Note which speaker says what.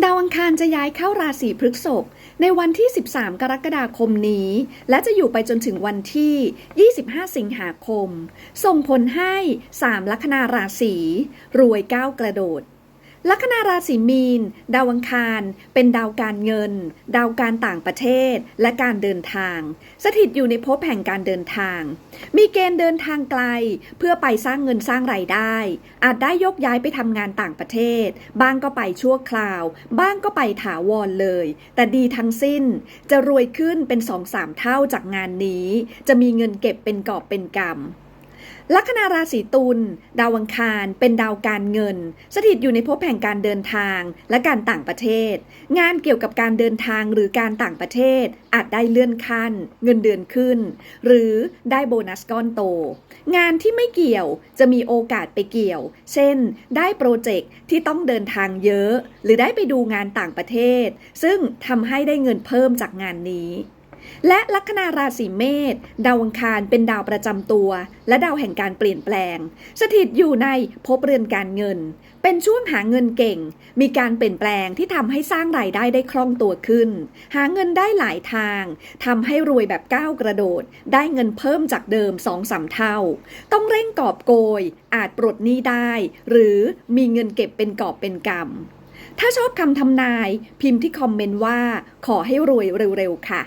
Speaker 1: ดาวอังคารจะย้ายเข้าราศีพฤษภในวันที่ 13 กรกฎาคมนี้ และจะอยู่ไปจนถึงวันที่ 25 สิงหาคม ส่งผลให้ 3 ลัคนาราศีรวยก้าวกระโดด ลัคนาราศีมีน ดาวอังคาร เป็นดาวการเงิน ดาวการต่างประเทศ และการเดินทาง สถิตอยู่ในภพแห่งการเดินทาง มีเกณฑ์เดินทางไกล เพื่อไปสร้างเงินสร้างไรายได้ อาจได้ยกย้ายไปทำงานต่างประเทศ บ้างก็ไปชั่วคราว บ้างก็ไปถาวรเลย แต่ดีทั้งสิ้น จะรวยขึ้นเป็นสองสามเท่าจากงานนี้ จะมีเงินเก็บเป็นกอบเป็นกำ ลัคนาราศีตุลดาวอังคาร เป็นดาวการเงิน สถิตอยู่ในภพแห่งการเดินทางและการต่างประเทศ งานเกี่ยวกับการเดินทางหรือการต่างประเทศ อาจได้เลื่อนขั้น เงินเดือนขึ้น หรือได้โบนัสก้อนโต งานที่ไม่เกี่ยวจะมีโอกาสไปเกี่ยว เช่น ได้โปรเจกต์ที่ต้องเดินทางเยอะ หรือได้ไปดูงานต่างประเทศ ซึ่งทำให้ได้เงินเพิ่มจากงานนี้ และลัคนาราศีเมษดาวอังคารเป็นดาวประจำตัว และดาวแห่งการเปลี่ยนแปลง สถิตอยู่ในภพเรือนการเงิน เป็นช่วงหาเงินเก่ง มีการเปลี่ยนแปลงที่ทำให้สร้างรายได้ได้คล่องตัวขึ้น หาเงินได้หลายทางทำให้รวยแบบก้าวกระโดด ได้เงินเพิ่มจากเดิมสองสามเท่า ต้องเร่งกอบโกย อาจปลดหนี้ได้ หรือมีเงินเก็บเป็นกอบเป็นกำถ้าชอบคำทำนาย พิมพ์ที่คอมเมนต์ว่า ขอให้รวยเร็วๆค่ะ